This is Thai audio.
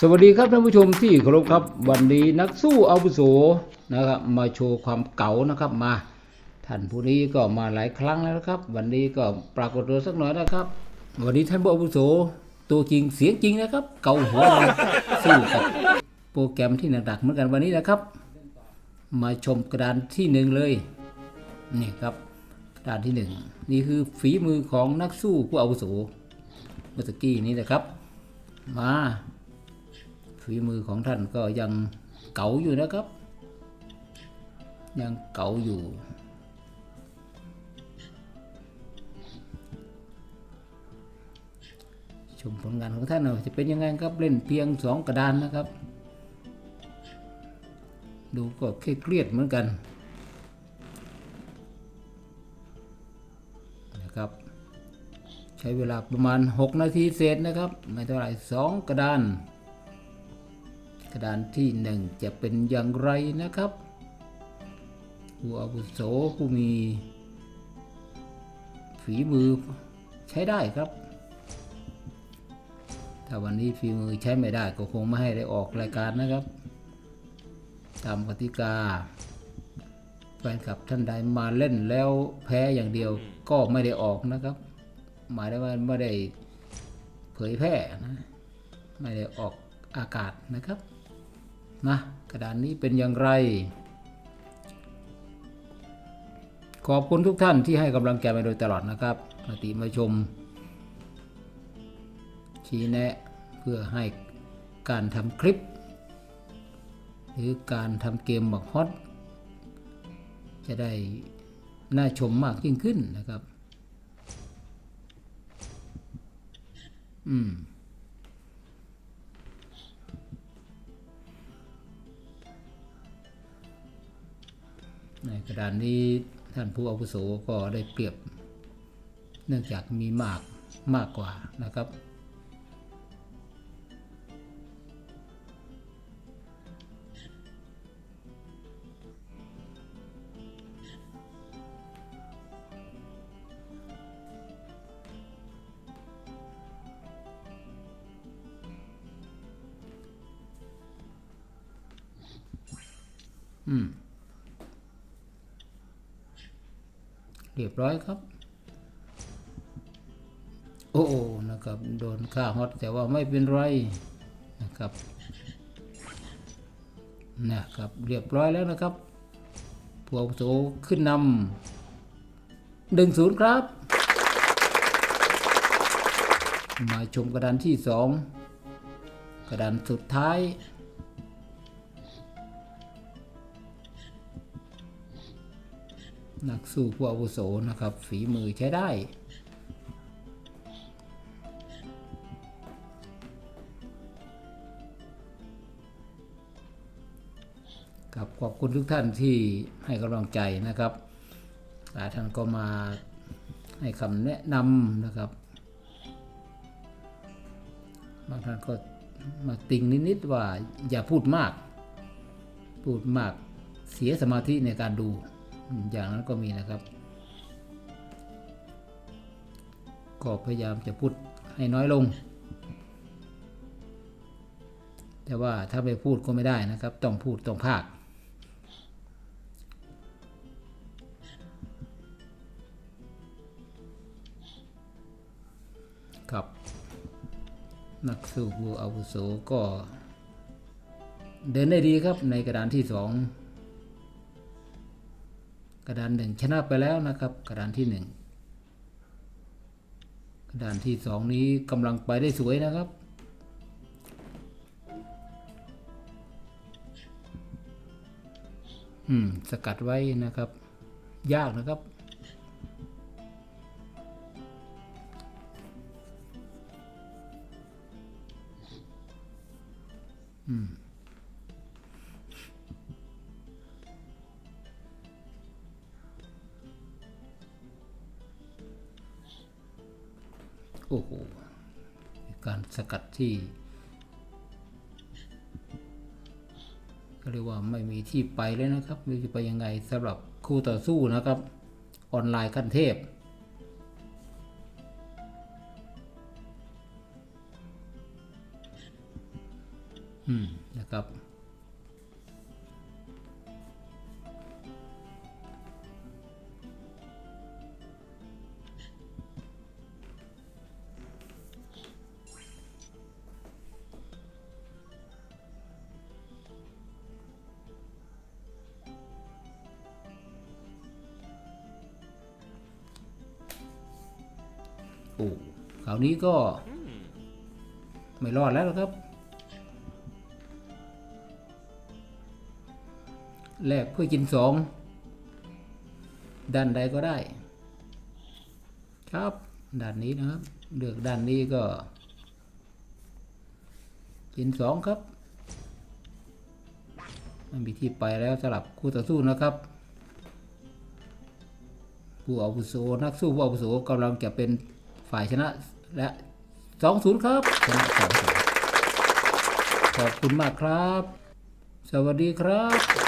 สวัสดีครับท่านผู้ชมที่เคารพครับ วันนี้นักสู้อาวุโสนะครับ มาโชว์ความเก๋านะครับมา ท่านผู้นี้ก็มาหลายครั้งแล้วนะครับ วันนี้ก็ปรากฏตัวสักหน่อยนะครับ วันนี้ท่านผู้อาวุโสตัวจริงเสียงจริงนะครับ เก่าหัวเลยสู้กับโปรแกรมที่หนักๆเหมือนกันวันนี้นะครับ มาชมกระดานที่หนึ่งเลยนี่ครับกระดานที่หนึ่งนี่คือฝีมือของนักสู้ผู้อาวุโสเมื่อกี้นี้นะครับ มา ฝีมือของท่านก็ยังเก๋าอยู่นะครับ ยังเก๋าอยู่ ชมผลงานของท่านหน่อยจะเป็นยังไงครับเล่นเพียงสองกระดานนะครับ ดูก็เครียดเหมือนกันนะครับใช้เวลาประมาณ 6 นาทีเศษนะครับ ไม่เท่าไหร่สองกระดาน กระดานที่หนึ่งจะเป็นอย่างไรนะครับ ผู้อาวุโสผู้มี ฝีมือใช้ได้ครับ ถ้าวันนี้ฝีมือใช้ไม่ได้ก็คงไม่ให้ได้ออกรายการนะครับ ตามกติกาแฟนคลับท่านใดมาเล่นแล้วแพ้อย่างเดียวก็ไม่ได้ออกนะครับ หมายถึงว่าไม่ได้เผยแพร่นะ ไม่ได้ออกอากาศนะครับ นะกระดานนี้เป็นอย่างไร ขอบคุณทุกท่านที่ให้กำลังใจมาโดยตลอดนะครับมาติมาชม ชี้แนะเพื่อให้การทำคลิป หรือการทำเกมบักฮอตจะได้น่าชมมากยิ่งขึ้นนะครับ อืม กระดานนี้ท่านผู้อาวุโสก็ได้เปรียบ เนื่องจากมีมากมากกว่านะครับ อืม เรียบร้อยครับ โอ้โอ้นะครับโดนค่าฮอตแต่ว่าไม่เป็นไรนะครับนะครับเรียบร้อยแล้วนะครับพวกโสขึ้นนำหนึ่งศูนย์ครับ มาชมกระดานที่สองกระดานสุดท้าย นักสู้ผู้อาวุโสนะครับ ฝีมือใช้ได้ครับขอบคุณทุกท่านที่ให้กำลังใจนะครับหลายท่านก็มาให้คำแนะนำนะครับ บางท่านก็มาติงนิด ๆ ว่าอย่าพูดมาก พูดมากเสียสมาธิในการดู อย่างนั้นก็มีนะครับ ก็พยายามจะพูดให้น้อยลง แต่ว่าถ้าไม่พูดก็ไม่ได้นะครับ ต้องพูดต้องภาคครับ นักสู้ผู้อาวุโสก็เดินได้ดีครับในกระดานที่สอง กระดานหนึ่งชนะไปแล้วนะครับ กระดานที่หนึ่งกระดานที่สองนี้กำลังไปได้สวยนะครับ อืม สกัดไว้นะครับ ยากนะครับอืม โอ้โห การสกัดที่ก็เรียกว่าไม่มีที่ไปเลยนะครับไม่รู้จะไปยังไงสำหรับคู่ต่อสู้นะครับ ออนไลน์ขั้นเทพ อืม นะครับ โอ้คราวนี้ก็ ไม่รอดแล้วครับ แลกเพื่อกินสองด้านใดก็ได้ ครับด้านนี้นะครับเลือกด้านนี้ก็ กินสองครับไม่มีที่ไปแล้วสลับคู่ต่อสู้นะครับ ผู้อาวุโสนักสู้ผู้อาวุโสกำลังจะเป็น ฝ่ายชนะและสองศูนย์ครับชนะสองศูนย์ขอบคุณมากครับ สวัสดีครับ